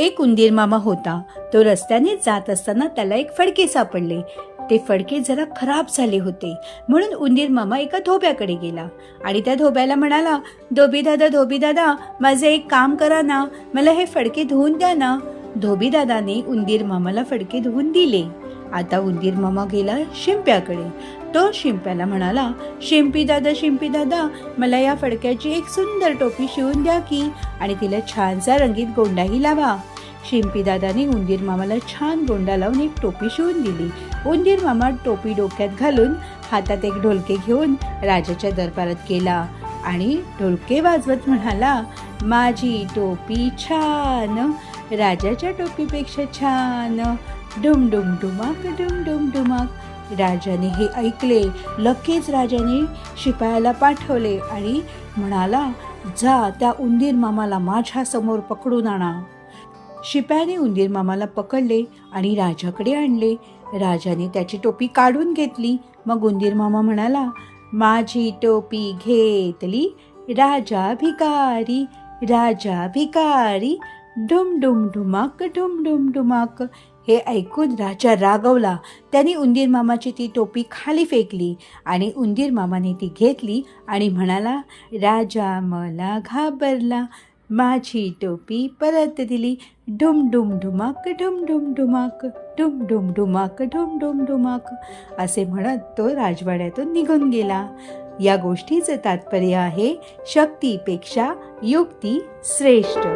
एक उंदीर मामा होता. तो रस्त्याने जात असताना त्याला एक फडके सापडले. ते फडके जरा खराब झाले होते. म्हणून उंदीर मामा एका धोब्याकडे गेला आणि त्या धोब्याला म्हणाला धोबी दादा धोबी दादा माझे एक काम करा ना. मला हे फडके धुवून द्या ना. धोबी दादाने उंदीर मामाला फडके धुवून दिले. आता उंदीर मामा गेला शिंप्याकडे. तो शिंप्याला म्हणाला शिंपी दादा शिंपी दादा मला या फडक्याची एक सुंदर टोपी शिवून द्या की आणि तिला छानसा रंगीत गोंडाही लावा. शिंपी दादाने उंदीर मामाला छान गोंडा लावून एक टोपी शिवून दिली. उंदीर मामा टोपी डोक्यात घालून हातात एक ढोलके घेऊन राजाच्या दरबारात गेला आणि ढोलके वाजवत म्हणाला माझी टोपी छान राजाच्या टोपीपेक्षा छान डुम डुम डुमाक डुम डुम डुमाक राजाने हे ऐकले. लगेच राजाने शिपायाला पाठवले आणि म्हणाला जा त्या उंदीर मामाला माझ्यासमोर पकडून आणा. शिपायाने उंदीर मामाला पकडले आणि राजाकडे आणले. राजाने त्याची टोपी काढून घेतली. मग उंदीर मामा म्हणाला माझी टोपी घेतली राजा भिकारी राजा भिकारी डुम ढुम ढुमाक ढुम ढुम ढुमाक हे ऐकून राजा रागवला. त्याने उंदीर मामाची ती टोपी खाली फेकली आणि उंदीर मामाने ती घेतली आणि म्हणाला राजा मला घाबरला. माझी टोपी परत दिली. डुम ढुम ढुमाक ढुम ढुम ढुमाक ढुम ढुम ढुमाक ढुम ढुम ढुमाक असे म्हणत तो राजवाड्यातून निघून गेला. या गोष्टीचं तात्पर्य आहे शक्तीपेक्षा युक्ती श्रेष्ठ.